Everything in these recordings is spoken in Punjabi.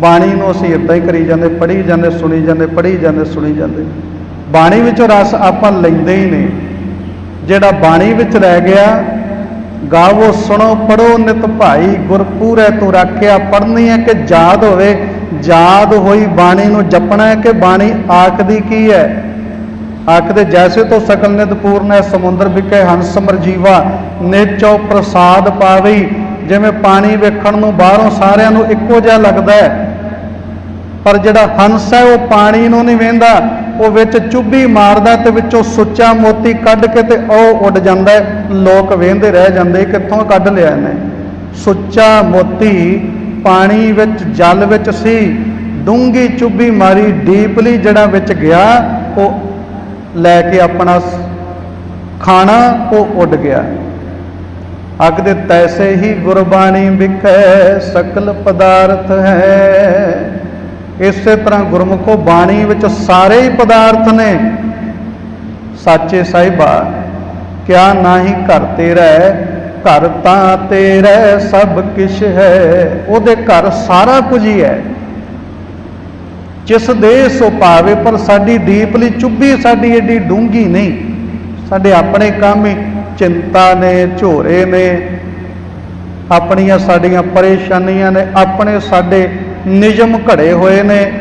ਬਾਣੀ ਨੂੰ ਅਸੀਂ ਇਦਾਂ ਹੀ ਕਰੀ ਜਾਂਦੇ, ਪੜ੍ਹੀ ਜਾਂਦੇ, ਸੁਣੀ ਜਾਂਦੇ, ਪੜ੍ਹੀ ਜਾਂਦੇ, ਸੁਣੀ ਜਾਂਦੇ। ਬਾਣੀ ਵਿੱਚੋਂ ਰਸ ਆਪਾਂ ਲੈਂਦੇ ਹੀ ਨਹੀਂ। ਜਿਹੜਾ ਬਾਣੀ ਵਿੱਚ ਰਹਿ ਗਿਆ, ਗਾਵੋ, ਸੁਣੋ ਪੜੋ ਨਿਤ ਭਾਈ, ਗੁਰਪੂਰੈ, ਤੂੰ ਰੱਖਿਆ, ਪੜ੍ਹਨੀ ਹੈ ਕਿ ਯਾਦ ਹੋਵੇ। ਯਾਦ ਹੋਈ ਬਾਣੀ ਨੂੰ ਜਪਣਾ ਹੈ ਕਿ ਬਾਣੀ ਆਖਦੀ ਕੀ ਹੈ? ਆਖਦੇ, ਜੈਸੇ ਤੋਂ ਸਕਲ ਨਿਤ ਪੂਰਨ ਹੈ, ਸਮੁੰਦਰ ਵਿਖੇ ਹੰਸ ਮਰਜੀਵਾ ਨੇਚੋ ਪ੍ਰਸਾਦ ਪਾਵਈ। ਜਿਵੇਂ ਪਾਣੀ ਵੇਖਣ ਨੂੰ ਬਾਹਰੋਂ ਸਾਰਿਆਂ ਨੂੰ ਇੱਕੋ ਜਿਹਾ ਲੱਗਦਾ ਹੈ। ਪਰ ਜਿਹੜਾ ਹੰਸ ਹੈ, ਉਹ ਪਾਣੀ ਨੂੰ ਨਹੀਂ ਵੇਂਦਾ। ਉਹ ਵਿੱਚ ਚੁੱਭੀ ਮਾਰਦਾ ਤੇ ਵਿੱਚੋਂ ਸੁੱਚਾ ਮੋਤੀ ਕੱਢ ਕੇ ਤੇ ਉਹ ਉੱਡ ਜਾਂਦਾ ਲੋਕ ਵੇਂਦੇ ਰਹਿ ਜਾਂਦੇ, ਕਿੱਥੋਂ ਕੱਢ ਲਿਆ ਇਹਨੇ? ਸੁੱਚਾ ਮੋਤੀ ਪਾਣੀ ਵਿੱਚ, ਜਲ ਵਿੱਚ ਸੀ। ਡੂੰਗੀ ਚੁੱਭੀ ਮਾਰੀ, ਡੀਪਲੀ ਜਿਹੜਾ ਵਿੱਚ ਗਿਆ, ਉਹ ਲੈ ਕੇ ਆਪਣਾ ਖਾਣਾ, ਉਹ ਉੱਡ ਗਿਆ। ਅਗ ਤੈਸੇ ਹੀ ਗੁਰਬਾਣੀ ਵਿਖੇ ਸਕਲ ਪਦਾਰਥ ਹੈ। ਇਸੇ ਤਰ੍ਹਾਂ ਗੁਰਮੁਖੋ ਬਾਣੀ ਵਿੱਚ ਸਾਰੇ ਹੀ ਪਦਾਰਥ ਨੇ। ਸਾਚੇ ਸਾਹਿਬਾ, ਕਿਆ ਨਾਹੀ ਘਰ ਤੇਰਾ ਘਰ ਤਾਂ ਤੇਰਾ ਸਭ ਕਿਛ ਹੈ। ਉਹਦੇ ਘਰ ਸਾਰਾ ਕੁਝ ਹੀ ਹੈ। ਜਿਸ ਦੇ ਸੋ ਪਾਵੇ ਪਰ ਸਾਡੀ ਡੀਪਲੀ ਚੁੱਭੀ ਸਾਡੀ ਏਡੀ ਡੂੰਗੀ ਨਹੀਂ। ਸਾਡੇ ਆਪਣੇ ਕੰਮ ਹੀ ਚਿੰਤਾ ਨੇ, ਝੋਰੇ ਨੇ। ਆਪਣੀਆਂ ਸਾਡੀਆਂ ਪਰੇਸ਼ਾਨੀਆਂ ਨੇ, ਆਪਣੇ ਸਾਡੇ ਨਿਯਮ ਘੜੇ ਹੋਏ ਨੇ,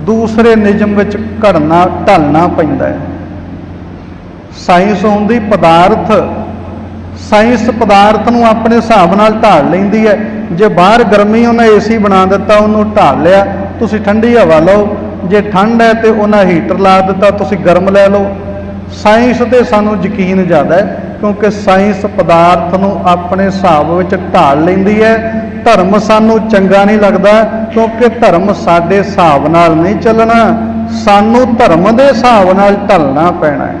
ਦੂਸਰੇ ਨਿਯਮ ਵਿੱਚ ਘੜਨਾ, ਢਲਣਾ ਪੈਂਦਾ ਹੈ। ਸਾਇੰਸ ਹੁੰਦੀ ਪਦਾਰਥ, ਸਾਇੰਸ ਪਦਾਰਥ ਨੂੰ ਆਪਣੇ ਹਿਸਾਬ ਨਾਲ ਢਾਲ ਲੈਂਦੀ ਹੈ। ਜੇ ਬਾਹਰ ਗਰਮੀ ਉਹਨਾਂ ਏਸੀ ਬਣਾ ਦਿੱਤਾ, ਉਹਨੂੰ ਢਾਲ ਲਿਆ, ਤੁਸੀਂ ਠੰਡੀ ਹਵਾ ਲਓ। ਜੇ ਠੰਡ ਹੈ ਤੇ ਉਹਨਾਂ ਹੀਟਰ ਲਾ ਦਿੱਤਾ, ਤੁਸੀਂ ਗਰਮ ਲੈ ਲਓ। ਸਾਇੰਸ ਤੇ ਸਾਨੂੰ ਯਕੀਨ ਜ਼ਿਆਦਾ ਹੈ, ਕਿਉਂਕਿ ਸਾਇੰਸ ਪਦਾਰਥ ਨੂੰ ਆਪਣੇ ਹਿਸਾਬ ਵਿੱਚ ਢਾਲ ਲੈਂਦੀ ਹੈ। ਧਰਮ ਸਾਨੂੰ ਚੰਗਾ ਨਹੀਂ ਲੱਗਦਾ ਕਿਉਂਕਿ ਧਰਮ ਸਾਡੇ ਹਿਸਾਬ ਨਾਲ ਨਹੀਂ ਚੱਲਣਾ। ਸਾਨੂੰ ਧਰਮ ਦੇ ਹਿਸਾਬ ਨਾਲ ਢਲਣਾ ਪੈਣਾ ਹੈ।